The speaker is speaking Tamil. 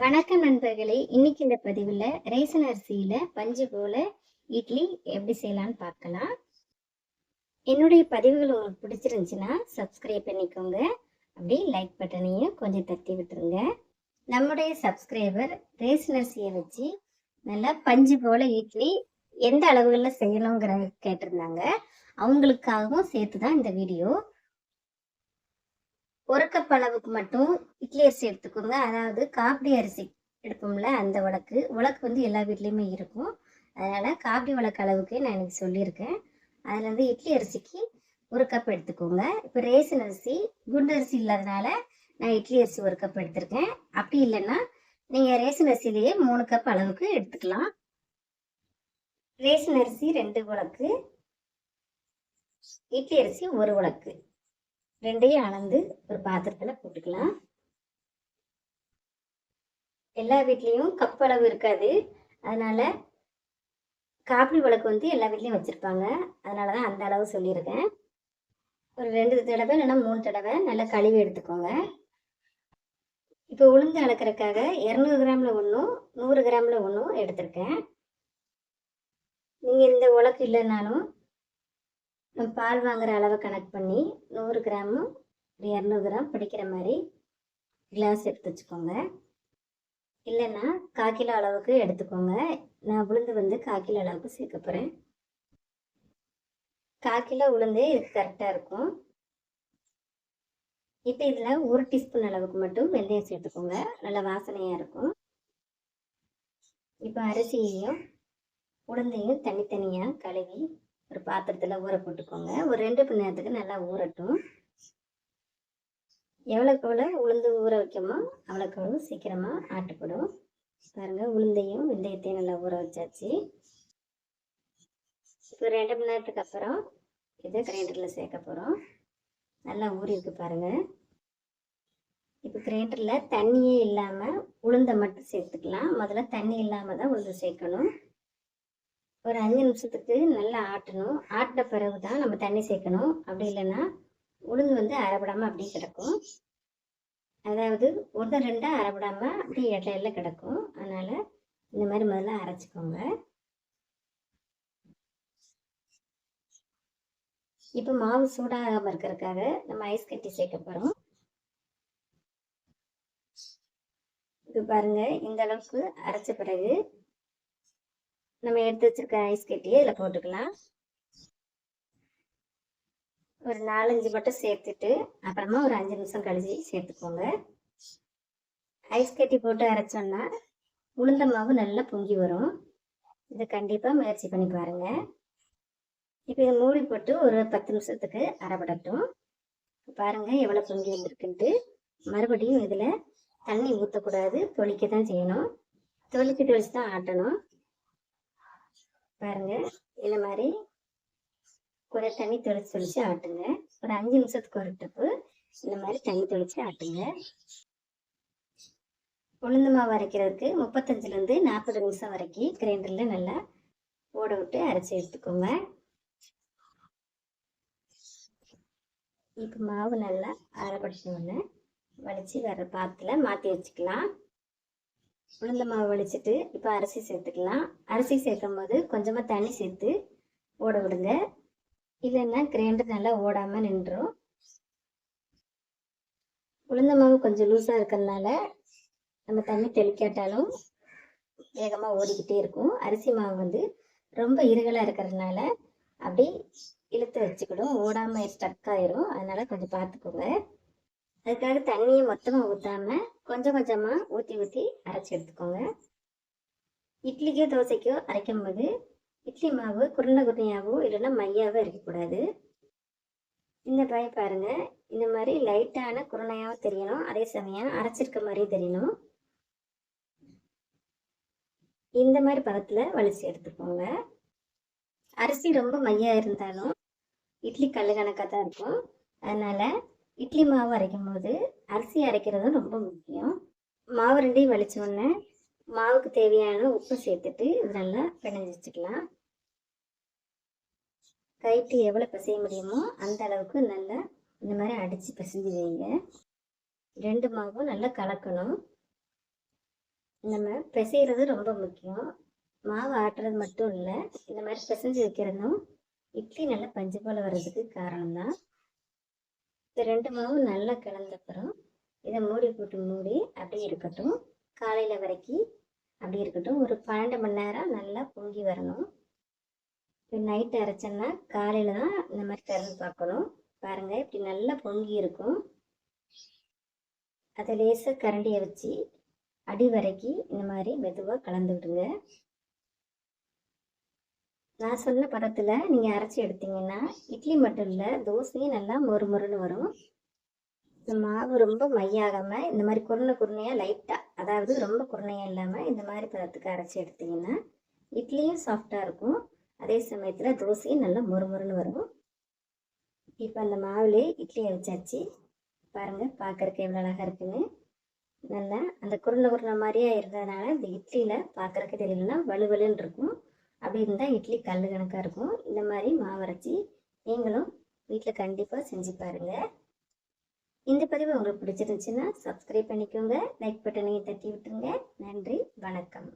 வணக்கம் நண்பர்களே இன்னைக்கு இந்த பதிவில் ரேசன் அரிசியில பஞ்சு போல இட்லி எப்படி செய்யலாம்னு பார்க்கலாம். என்னுடைய பதிவுகள் உங்களுக்கு பிடிச்சிருந்துச்சுன்னா சப்ஸ்கிரைப் பண்ணிக்கோங்க. அப்படியே லைக் பட்டனையும் கொஞ்சம் தட்டி விட்டுருங்க. நம்முடைய சப்ஸ்கிரைபர் ரேசன் அரிசியை வச்சு நல்லா பஞ்சு போல இட்லி எந்த அளவுகளில் செய்யணுங்கிற கேட்டிருந்தாங்க. அவங்களுக்காகவும் சேர்த்து தான் இந்த வீடியோ ஒரு கப் அளவுக்கு மட்டும் இட்லி அரிசி எடுத்துக்கோங்க அதாவது காப்பி அரிசி எடுப்போம்ல அந்த வழக்கு உலக்கு வந்து எல்லா வீட்லேயுமே இருக்கும். அதனால் காப்பி வழக்கு அளவுக்கு நான் எனக்கு சொல்லியிருக்கேன். அதில் வந்து இட்லி அரிசிக்கு ஒரு கப் எடுத்துக்கோங்க. இப்போ ரேசன் அரிசி குண்டு அரிசி இல்லாதனால நான் இட்லி அரிசி ஒரு கப் எடுத்திருக்கேன். அப்படி இல்லைன்னா நீங்கள் ரேசன் அரிசிலேயே மூணு கப் அளவுக்கு எடுத்துக்கலாம். ரேசன் அரிசி ரெண்டு உலக்கு இட்லி அரிசி ஒரு உலக்கு ரெண்டையும் அளந்து ஒரு பாத்திரத்தில் போட்டுக்கலாம். எல்லா வீட்லேயும் கப் அளவு இருக்காது. அதனால காப்பி விளக்கு வந்து எல்லா வீட்லேயும் வச்சுருப்பாங்க. அதனால தான் அந்த அளவு சொல்லியிருக்கேன். ஒரு ரெண்டு தடவை இல்லைன்னா மூணு தடவை நல்லா கழுவி எடுத்துக்கோங்க. இப்போ உளுந்து அளக்கிறதுக்காக இரநூறு கிராமில் ஒன்றும் நூறு கிராமில் ஒன்றும் எடுத்திருக்கேன். நீங்கள் இந்த உலக்கு இல்லைனாலும் நம்ம பால் வாங்குகிற அளவை கணக்கு பண்ணி நூறு கிராமும் ஒரு இரநூறு கிராம் பிடிக்கிற மாதிரி கிளாஸ் எடுத்து வச்சுக்கோங்க. இல்லைன்னா கால் கிலோ அளவுக்கு எடுத்துக்கோங்க. நான் உளுந்து வந்து கால் கிலோ அளவுக்கு சேர்க்க போகிறேன் கால் கிலோ உளுந்து இதுக்கு கரெக்டாக இருக்கும். இப்போ இதில் ஒரு டீஸ்பூன் அளவுக்கு மட்டும் வெந்தயம் சேர்த்துக்கோங்க. நல்லா வாசனையாக இருக்கும். இப்போ அரிசியையும் உளுந்தையும் தனித்தனியாக கழுவி ஒரு பாத்திரத்தில் ஊற போட்டுக்கோங்க. ஒரு ரெண்டு மணி நேரத்துக்கு நல்லா ஊறட்டும். எவ்வளோக்கு எவ்வளோ உளுந்து ஊற வைக்கமோ அவ்வளோக்கு அவ்வளோ சீக்கிரமாக ஆட்டுப்படும். பாருங்கள் உளுந்தையும் வெந்தயத்தையும் நல்லா ஊற வச்சாச்சு. இப்போ ரெண்டு மணி நேரத்துக்கு அப்புறம் இதை கிரைண்டரில் சேர்க்க போகிறோம் நல்லா ஊறியிருக்கு பாருங்கள் இப்போ கிரைண்டரில் தண்ணியே இல்லாமல் உளுந்தை மட்டும் சேர்த்துக்கலாம். முதல்ல தண்ணி இல்லாமல் தான் உளுந்து சேர்க்கணும். ஒரு அஞ்சு நிமிஷத்துக்கு நல்லா ஆட்டணும். ஆட்டின பிறகு தான் நம்ம தண்ணி சேர்க்கணும். அப்படி இல்லைன்னா உளுந்து வந்து அரைபடாமல் அப்படியே கிடக்கும். அதாவது ஒன்று ரெண்டாக அரைபடாமல் அப்படியே இடையில கிடக்கும். அதனால் இந்த மாதிரி முதல்ல அரைச்சிக்கோங்க. இப்போ மாவு சூடாகாமல் இருக்கிறதுக்காக நம்ம ஐஸ் கட்டி சேர்க்க போகிறோம் இப்போ பாருங்கள் இந்த அளவுக்கு அரைச்ச பிறகு நம்ம எடுத்து வச்சிருக்க ஐஸ் கட்டியை இதில் போட்டுக்கலாம். ஒரு நாலஞ்சு மட்டும் சேர்த்துட்டு அப்புறமா ஒரு அஞ்சு நிமிஷம் கழிச்சு சேர்த்துக்கோங்க. ஐஸ் கட்டி போட்டு அரைச்சோன்னா உளுந்த மாவு நல்லா பொங்கி வரும். இதை கண்டிப்பாக முயற்சி பண்ணி பாருங்க. இப்போ இதை மூடி போட்டு ஒரு பத்து நிமிஷத்துக்கு அரைப்படட்டும். பாருங்க எவ்வளோ பொங்கி வந்திருக்குன்ட்டு. மறுபடியும் இதில் தண்ணி ஊற்றக்கூடாது தொளிக்க தான் செய்யணும். தொளிச்சு தொளிச்சு தான் ஆட்டணும். பாருங்க. இந்த மாதிரி கொஞ்சம் தண்ணி தெளிச்சு தெளிச்சு ஆட்டுங்க. ஒரு அஞ்சு நிமிஷத்துக்கு ஒரு டப்பு. இந்த மாதிரி தண்ணி தெளிச்சு ஆட்டுங்க. உளுந்து மாவு அரைக்கிறதுக்கு முப்பத்தஞ்சுலேருந்து நாற்பது நிமிஷம் வரைக்கும் கிரைண்டரில் நல்லா ஓட விட்டு அரைச்சி எடுத்துக்கோங்க. இப்போ மாவு நல்லா அரைப்படிச்சோடனே வடித்து வர பாத்தில் மாற்றி வச்சுக்கலாம். உளுந்த மாவு வலிச்சிட்டு இப்போ அரிசி சேர்த்துக்கலாம். அரிசி சேர்க்கும் போது கொஞ்சமாக தண்ணி சேர்த்து ஓட விடுங்க. இல்லைன்னா கிரைண்டர் நல்லா ஓடாமல் நின்றுடும் உளுந்த மாவு கொஞ்சம் லூஸாக இருக்கிறதுனால நம்ம தண்ணி தெளிக்காட்டாலும் வேகமாக ஓடிக்கிட்டே இருக்கும். அரிசி மாவு வந்து ரொம்ப இருகலாக இருக்கிறதுனால அப்படி இழுத்து வச்சுக்கிடும். ஓடாமல் ஸ்டக் ஆயிரும். அதனால கொஞ்சம் பார்த்துக்கோங்க. அதுக்காக தண்ணியை மொத்தமாக ஊற்றாம கொஞ்சம் கொஞ்சமாக ஊற்றி ஊற்றி அரைச்சி எடுத்துக்கோங்க. இட்லிக்கோ தோசைக்கோ அரைக்கும் போது இட்லி மாவு குருணை குருணையாகவோ இல்லைன்னா மையாவோ இருக்கக்கூடாது. இந்த பாய் பாருங்கள் இந்த மாதிரி லைட்டான குருணையாகவும் தெரியணும். அதே சமயம் அரைச்சிருக்க மாதிரியும் தெரியணும். இந்த மாதிரி பதத்தில் வலிச்சு எடுத்துக்கோங்க. அரிசி ரொம்ப மையாக இருந்தாலும் இட்லி கல்லு கணக்காக தான் இருக்கும். அதனால் இட்லி மாவு அரைக்கும் போது அரிசி அரைக்கிறதும் ரொம்ப முக்கியம். மாவு ரெண்டையும் வலிச்ச உடனே மாவுக்கு தேவையான உப்பு சேர்த்துட்டு இது நல்லா பிணைஞ்சு வச்சுக்கலாம். கைட்டு எவ்வளோ பிசைய முடியுமோ அந்த அளவுக்கு நல்லா இந்த மாதிரி அடித்து பிசைஞ்சு வைங்க. ரெண்டு மாவும் நல்லா கலக்கணும். நம்ம பிசைகிறது ரொம்ப முக்கியம். மாவு ஆட்டுறது மட்டும் இல்லை இந்த மாதிரி பிசைஞ்சு வைக்கிறதும் இட்லி நல்லா பஞ்சு போல் வர்றதுக்கு காரணம் தான் இந்த ரெண்டு மாவும் நல்லா கலந்தப்புறம் இதை மூடி போட்டு மூடி அப்படியே இருக்கட்டும். காலையில் வரைக்கும் அப்படி இருக்கட்டும். ஒரு பன்னெண்டு மணி நேரம் நல்லா பொங்கி வரணும். இப்போ நைட்டு அரைச்சோன்னா காலையில் தான் இந்த மாதிரி திறந்து பார்க்கணும். பாருங்கள் இப்படி நல்லா பொங்கி இருக்கும். அதை லேசாக கரண்டியை வச்சு அடி வரைக்கும் இந்த மாதிரி மெதுவாக கலந்து விடுங்க. நான் சொன்ன பதத்தில் நீங்கள் அரைச்சி எடுத்தீங்கன்னா இட்லி மட்டும் இல்லை தோசையும் நல்லா மொறு மொறுன்னு வரும். இந்த மாவு ரொம்ப மையாகாமல் இந்த மாதிரி குருணை குருணையாக லைட்டாக அதாவது ரொம்ப குருணையாக இல்லாமல் இந்த மாதிரி பதத்துக்கு அரைச்சி எடுத்தீங்கன்னா இட்லியும் சாஃப்டாக இருக்கும். அதே சமயத்தில் தோசையும் நல்லா மொறு மொறுன்னு வரும். இப்போ அந்த மாவுலே இட்லியை வச்சாச்சு பாருங்கள் பார்க்குறக்கு எவ்வளோ அழகாக இருக்குன்னு. நல்லா அந்த குருணை குருணை மாதிரியே இருந்ததுனால இந்த இட்லியில் பார்க்குறக்கு தெரியலன்னா வலுவலுன்னு இருக்கும். அப்படி இருந்தால் இட்லி கல் கணக்காக இருக்கும். இந்த மாதிரி மாவரைச்சி நீங்களும் வீட்டில் கண்டிப்பாக செஞ்சு பாருங்கள் இந்த பதிவு உங்களுக்கு பிடிச்சிருந்துச்சுன்னா சப்ஸ்கிரைப் பண்ணிக்கோங்க. லைக் பட்டனையும் தட்டி விட்டுருங்க. நன்றி வணக்கம்.